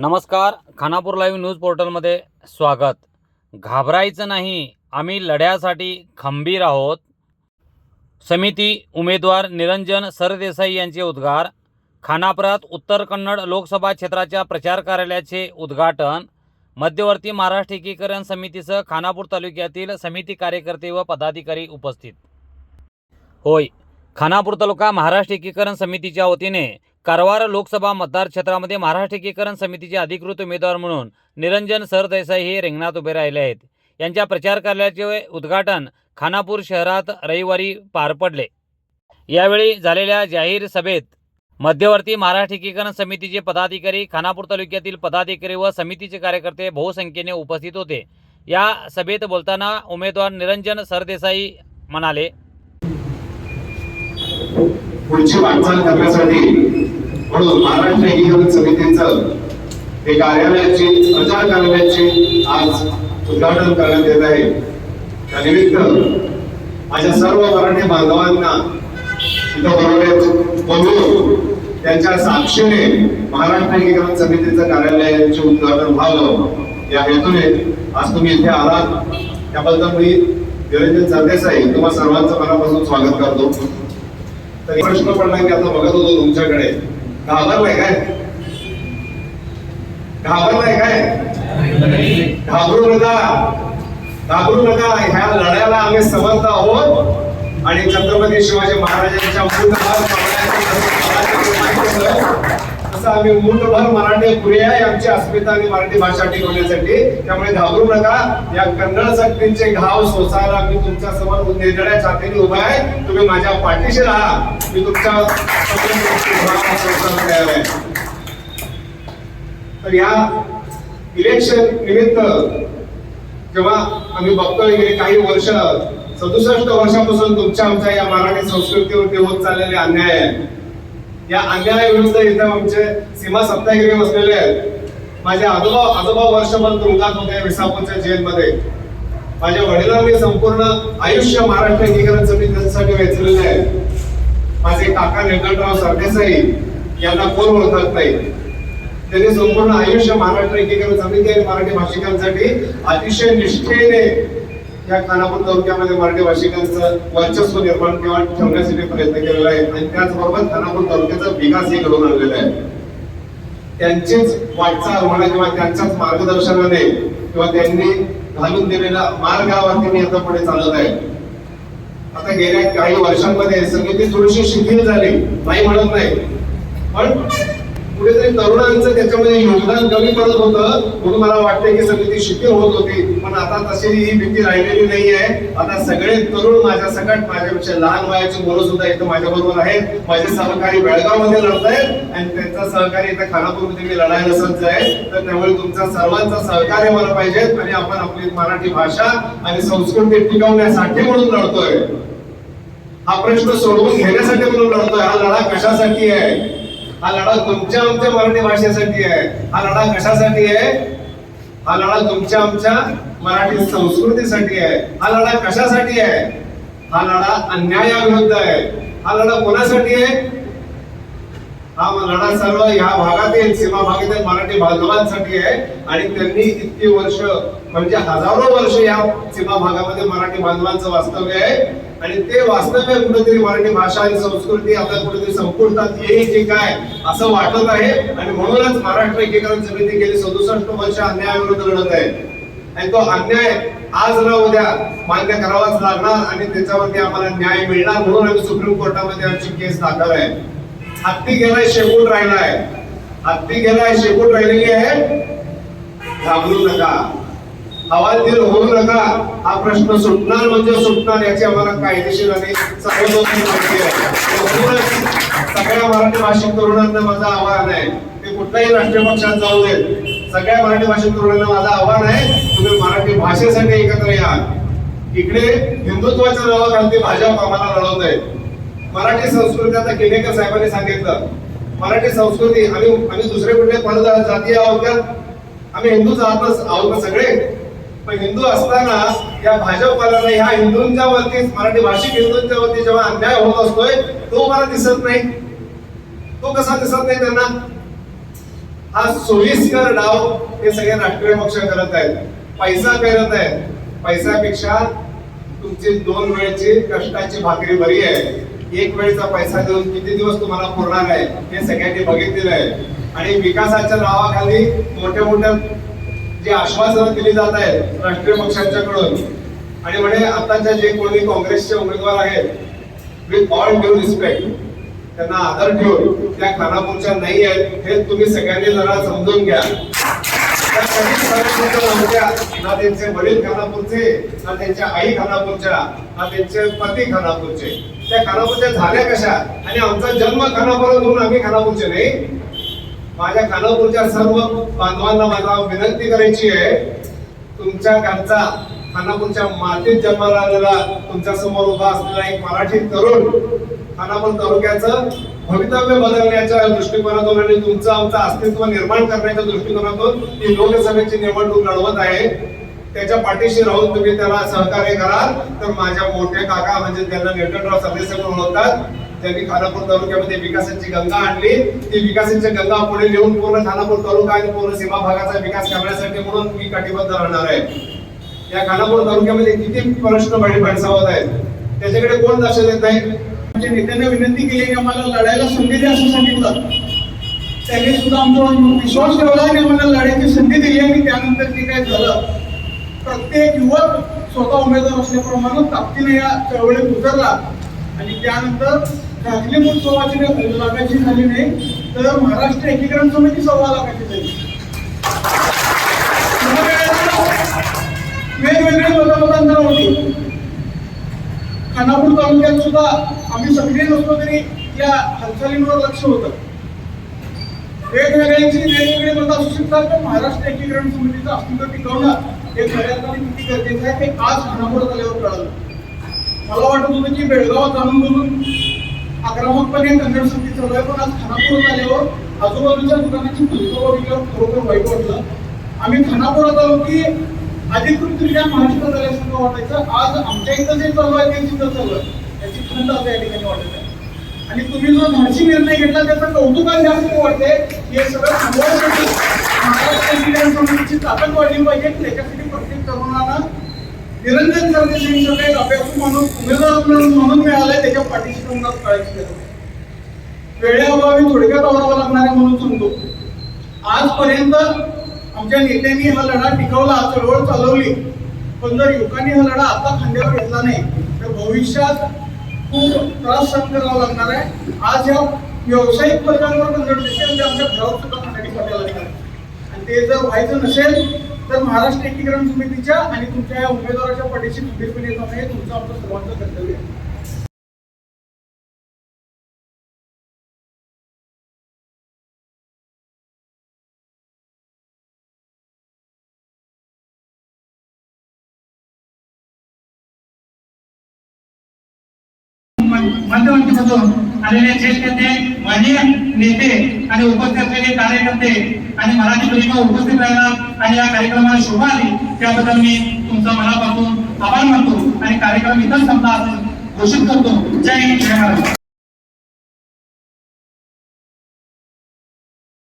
नमस्कार Khanapur live news पोर्टलमध्ये स्वागत. घाबरायचं नाही आम्ही लढ्यासाठी खंबीर आहोत. समिती उमेदवार निरंजन सरदेसाई यांचे उद्गार. खानापुरात उत्तर कन्नड लोकसभा क्षेत्राच्या प्रचार कार्यालयाचे उद्घाटन. मध्यवर्ती महाराष्ट्र एकीकरण समितीसह खानापूर तालुक्यातील समिती कार्यकर्ते व पदाधिकारी उपस्थित. होय खानापूर तालुका महाराष्ट्र एकीकरण समितीच्या वतीने कारवार लोकसभा मतदारक्षेत्रामध्ये महाराष्ट्र एकीकरण समितीचे अधिकृत उमेदवार म्हणून निरंजन सरदेसाई हे रिंगणात उभे राहिले आहेत. यांच्या प्रचार कार्यालयाचे उद्घाटन खानापूर शहरात रविवारी पार पडले. यावेळी झालेल्या जाहीर सभेत मध्यवर्ती महाराष्ट्र एकीकरण समितीचे पदाधिकारी खानापूर तालुक्यातील पदाधिकारी व समितीचे कार्यकर्ते बहुसंख्येने उपस्थित होते. या सभेत बोलताना उमेदवार निरंजन सरदेसाई म्हणाले पुढची वाटचाल करण्यासाठी म्हणून महाराष्ट्र एकीकरण समितीचं हे कार्यालयाची प्रचार कार्यालयाची आज उद्घाटन करण्यात येत आहे. त्यानिमित्त माझ्या सर्व मराठी बांधवांना तिथं बरोबर बोलवून त्यांच्या साक्षीने महाराष्ट्र एकीकरण समितीचं कार्यालयाचे उद्घाटन व्हावं. या हेतूने आज तुम्ही इथे आलात. त्याबद्दल मी निरंजन सरदेसाई तुम्हा सर्वांचं मनापासून स्वागत करतो. तर प्रश्न पडला की आता बघत होतो तुमच्याकडे. घाबरलाय काय? घाबरलाय काय? घाबरू नका घाबरू नका ह्या लढ्याला आम्ही समर्थ आहोत. आणि छत्रपती शिवाजी महाराजांच्या असं आम्ही मूठभर मराठी पुरे आहे आमची अस्मिता आणि मराठी भाषा टिकवण्यासाठी. त्यामुळे घाबरू नका. या कन्नड सक्तींचे घाव सोसायला मी तुमच्यासमोर निर्णया छातीने उभा आहे. तुम्ही माझ्या पाठीशी राहा. मी तुमच्या तर या इलेक्शन निमित्त जेव्हा आम्ही बघतोय गेले काही वर्ष सदुसष्ट वर्षापासून तुमच्या आमच्या या मराठी संस्कृतीवरती होत चाललेले अन्याय आहे. या अन्यायाविरुद्ध इथं आमचे सीमा सत्याग्रही बसलेले आहेत. माझे आजोबा आजोबा वर्षभर तुरुंगात होते विसापूरच्या जेलमध्ये. माझ्या वडिलांनी संपूर्ण आयुष्य महाराष्ट्र एकीकरण समितीसाठी वेचलेले आहे माझे काका निलकंठराव सरदेसाई यांना कोण ओळखत नाही? त्यांनी संपूर्ण आयुष्य महाराष्ट्र एकीकरण समिती आणि मराठी भाषिकांसाठी अतिशय निष्ठेने या खानापूर तालुक्यामध्ये मराठी भाषिकांचं वर्चस्व निर्माण किंवा ठेवण्यासाठी प्रयत्न केलेला आहे. आणि त्याचबरोबर खानापूर तालुक्याचा विकासही घडवून आणलेला आहे. त्यांचीच वाटचाल म्हणा किंवा त्यांच्याच मार्गदर्शनाने किंवा त्यांनी घालून दिलेला मार्गावरती मी आता पुढे चालत आहे. आता गेल्या काही वर्षांमध्ये समिती थोडीशी शिथिल झाली नाही म्हणत नाही. पण कुठेतरी तरुणांचं त्याच्यामध्ये योगदान कमी पडत होतं म्हणून मला वाटतं की समिती शिथिल होत होती. पण आता तशी ही भीती राहिलेली नाही आहे आता सगळे तरुण माझ्या सकट माझ्यापेक्षा लहान वयाची मुलं सुद्धा इथं माझ्या बरोबर आहेत. माझे सहकारी बेळगावमध्ये लढत आहेत आणि त्यांचा सहकारी इथं खानापूरमध्ये मी लढायला सज्ज आहे. तर त्यामुळे तुमचा सर्वांचा सहकार्य मला पाहिजे आणि आपण आपली मराठी भाषा आणि संस्कृती टिकवण्यासाठी म्हणून लढतोय. हा प्रश्न सोडवून घेण्यासाठी म्हणून लढतोय. हा लढा कशासाठी आहे? हा लढा तुमच्या आमच्या मराठी भाषेसाठी आहे. हा लढा कशासाठी आहे? हा लढा तुमच्या आमच्या मराठी संस्कृतीसाठी आहे. हा लढा कशासाठी आहे? हा लढा अन्यायाविरुद्ध आहे. हा लढा कोणासाठी आहे? हा लढा सर्व ह्या भागातील सीमा भागातील मराठी बांधवांसाठी आहे. आणि त्यांनी इतकी वर्ष म्हणजे हजारो वर्ष या सीमा भागामध्ये मराठी बांधवांचं वास्तव्य आहे. आणि ते वास्तव्य कुठेतरी मराठी भाषा आणि संस्कृती आता कुठेतरी संपुष्टात येईल की काय असं वाटत आहे. आणि म्हणूनच महाराष्ट्र एकीकरण समिती गेली सदुसष्ट वर्ष अन्यायाविरुद्ध लढत आहे. आणि तो अन्याय आज न उद्या मान्य करावाच लागणार आणि त्याच्यावरती आम्हाला न्याय मिळणार म्हणून आम्ही सुप्रीम कोर्टामध्ये आमची केस दाखल आहे. हत्ती गेलाय शेपूट राहिलाय. हत्ती गेलाय शेपूट राहिलेली आहे. घाबरू नका. हवालदिल होऊ नका हा प्रश्न सुटणार म्हणजे सुटणार याची आम्हाला कायदेशीर आणि सर्वतोपरी माहिती आहे. सगळ्या मराठी भाषिक तरुणांना माझं आव्हान आहे ते कुठल्याही राष्ट्रीय पक्षात जाऊ देत. सगळ्या मराठी भाषिक तरुणांना माझं आव्हान आहे तुम्ही मराठी भाषेसाठी एकत्र या. इकडे हिंदुत्वाच्या नावाखालती भाजप आम्हाला लढवत आहे. मराठी संस्कृती आता केनेकर साहेबांनी सांगितलं मराठी संस्कृती आम्ही आम्ही दुसरे कुठले पण जाती आहोत का? आम्ही हिंदूच आहोत आहोत सगळे? पण हिंदू असताना या भाजपवाल्यांना ह्या हिंदूंच्या वरती मराठी भाषिक हिंदूंच्या वरती जेव्हा अन्याय होत असतोय तो मला दिसत नाही. तो कसा दिसत नाही त्यांना? हा सोयीस्कर डाव हे सगळे राष्ट्रीय पक्ष करत आहेत. पैसा करत आहेत. पैशापेक्षा तुमची दोन वेळची कष्टाची भाकरी बरी आहे. एक वेळचा पैसा देऊन किती दिवस तुम्हाला पुरणार आहे हे सगळ्यांनी बघितलेलं आहे. आणि विकासाच्या नावाखाली मोठ्या मोठ्या जी आश्वासनं दिली जात आहेत राष्ट्रीय पक्षांच्याकडून आणि म्हणे आताच्या जे कोणी काँग्रेसचे उमेदवार आहेत विथ ऑल ड्यू रिस्पेक्ट त्यांना आदर ठेवून त्या खानापूरच्या नाही आहेत हे तुम्ही सगळ्यांनी जरा समजून घ्या. ना त्यांचे वडील खानापूरचे ना त्यांच्या आई खानापूरच्या ना त्यांचे पती खानापूरचे. त्या खानापूरच्या झाल्या कशा? आणि आमचा जन्म खानापूर म्हणून आम्ही खानापूरचे नाही? माझ्या खानापूरच्या सर्व बांधवांना माझा विनंती करायची आहे तुमच्या घरचा खानापूरच्या मातीत जन्माला आलेला तुमच्यासमोर उभा असलेला एक मराठी तरुण खानापूर तालुक्याचं भवितव्य बदलण्याच्या दृष्टिकोनातून आणि तुमचं आमचं अस्तित्व निर्माण करण्याच्या दृष्टिकोनातून ही लोकसभेची निवडणूक लढवत आहे. त्याच्या पाठीशी राहून तुम्ही त्याला सहकार्य कराल. तर माझ्या मोठे काका म्हणजे त्यांना निळकंठराव सदस्य म्हणून होतात त्यांनी खानापूर तालुक्यामध्ये विकासाची गंगा आणली. ती विकासाची गंगा पुढे लिहून पूर्ण खानापूर तालुका आणि पूर्ण सीमा भागाचा विकास करण्यासाठी म्हणून मी कटिबद्ध राहणार आहे. या खानापूर तालुक्यामध्ये किती प्रश्न बळी भेडसावत आहेत? त्याच्याकडे कोण लक्ष देत नाही? आमच्या नेत्यांना विनंती केली की आम्हाला लढायला संधी द्या असं सांगितलं. त्यांनी सुद्धा आमचा विश्वास ठेवला आणि आम्हाला लढायची संधी दिली आणि त्यानंतर जे काय झालं? प्रत्येक युवक स्वतः उमेदवार असल्याप्रमाणे ताकदीने या चळवळीत उतरला. आणि त्यानंतर झाकली मूळ सव्वाची लाखाची झाली नाही. तर महाराष्ट्र एकीकरण समिती सव्वा लाखाची झाली. वेगवेगळे मतमतांतर होती खानापूर तालुक्यात सुद्धा आम्ही सक्रिय नसलो तरी या हालचालींवर लक्ष होतं. वेगवेगळ्यांची वेगवेगळे मत असू शकतात पण महाराष्ट्र एकीकरण समितीचं अस्तित्व टिकवणं हे खऱ्या अर्थाने किती गरजेचं आहे हे आज खानापूर आल्यावर कळालं. मला वाटत होतं की बेळगाव जाणून बोलून आक्रमकपणे कन्नड सक्ती चालू आहे पण आज खानापूर आल्यावर आजूबाजूच्या दुकानाची पुस्तकं खरोखर वाईट वाटलं. आम्ही खानापुरात आलो की अधिकृतरित्या महाराष्ट्रात आल्यासारखं वाटायचं. आज आमच्या इथं जे चालू आहे ते सुद्धा चालू आहे. याची खंत आता या ठिकाणी वाटत आहे. आणि तुम्ही जो धाडशी निर्णय घेतला त्याचं कौतुकाला जास्त वाटते हे सगळं थांबवण्यासाठी महाराष्ट्र एकीकरण ताकद वाढली पाहिजे. त्याच्यासाठी प्रत्येक तरुणाला निरंजन सरदेसाईंचं एक अभ्यासू म्हणून उमेदवार म्हणून म्हणून मिळालाय त्याच्या पाठीशी तुम्हाला कळायची वेळेअभावी थोडक्यात आवडावं लागणार आहे म्हणून सांगतो आजपर्यंत आमच्या नेत्यांनी हा लढा टिकवला चळवळ चालवली. पण जर युवकांनी हा लढा आता खांद्यावर घेतला नाही तर भविष्यात खूप त्रास सहन करावा लागणार आहे. आज या व्यावसायिक वर्गांवर कन्नड ते आमच्या घरावर सुद्धा कन्नडी पडायला लागणार आणि ते जर व्हायचं नसेल तर महाराष्ट्र एकीकरण समितीच्या आणि तुमच्या या उमेदवाराच्या पाठीशी खंबीरपणे येत हे तुमचं आमचं सर्वांचं कर्तव्य आहे. मध्यवर्तीमधून आलेले ज्येष्ठ नेते माननीय नेते आणि उपस्थित असलेले कार्यकर्ते आणि मराठी परिवार उपस्थित राहिला आणि या कार्यक्रमाला शोभा आली त्याबद्दल मी तुमचा मनापासून आभार मानतो आणि कार्यक्रम इथं संपला असं घोषित करतो. जय हिंद जय महाराष्ट्र.